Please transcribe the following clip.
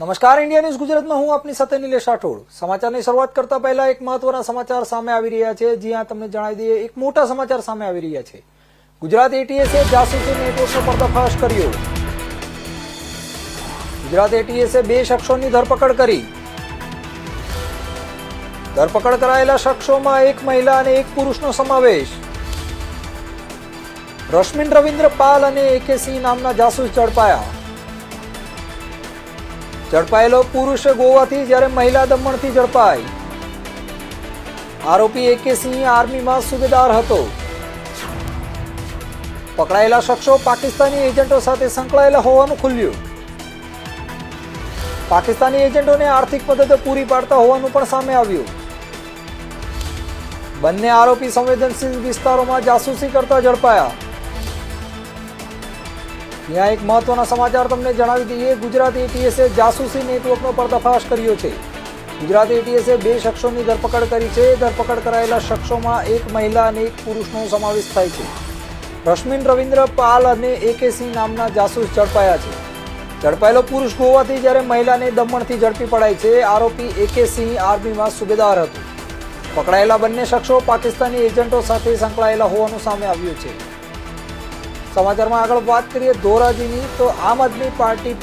નમસ્કાર, India news ગુજરાતમાં હું આપની સાથે નિલેશ રાઠોડ. સમાચારની શરૂઆત કરતા પહેલા એક મહત્વના સમાચાર સામે આવી રહ્યા છે. જ્યાં તમને જણાવી દઈએ, એક મોટા સમાચાર સામે આવી રહ્યા છે. ગુજરાત એટીએસે જાસૂસી નેટવર્કનો પર્દાફાશ કર્યો. ગુજરાત એટીએસે બે શખ્સોની ધરપકડ કરી. ધરપકડ કરાયેલા શખ્સોમાં એક મહિલા અને એક પુરુષનો સમાવેશ. રશ્મિન રવિન્દ્ર પાલ અને એકે સિંહ નામના જાસૂસ ઝડપાયા. ઝડપાયેલો પુરુષ ગોવાથી જ્યારે મહિલા દમણથી ઝડપાઈ આરોપી એકે સિંહ આર્મીમાં સુબેદાર હતો. પકડાયેલા શખ્સો પાકિસ્તાની એજન્ટો સાથે સંકળાયેલા હોવાનું ખુલ્યું. પાકિસ્તાની એજન્ટોને આર્થિક મદદ પૂરી પાડતા હોવાનું પણ સામે આવ્યું. બંને આરોપી સંવેદનશીલ વિસ્તારોમાં જાસૂસી કરતા ઝડપાયા. ત્યાં એક મહત્વના સમાચાર તમને જણાવી દઈએ. ગુજરાત એટીએસે જાસૂસી નેટવર્કનો પર્દાફાશ કર્યો છે. ગુજરાત એટીએસે બે શખ્સોની ધરપકડ કરી છે. ધરપકડ કરાયેલા શખ્સોમાં એક મહિલા અને એક પુરુષનો સમાવેશ થાય છે. રશ્મિન રવિન્દ્ર પાલ અને એકે સિંહ નામના જાસૂસ ઝડપાયા છે. ઝડપાયેલો પુરુષ ગોવાથી જ્યારે મહિલાને દમણથી ઝડપી પડાય છે, આરોપી એકે સિંહ આર્મીમાં સુબેદાર હતો. પકડાયેલા બંને શખ્સો પાકિસ્તાની એજન્ટો સાથે સંકળાયેલા હોવાનું સામે આવ્યું છે. સમાચારમાં આગળ વાત કરીએ ધોરાજીની તો આમ આદમી પાર્ટી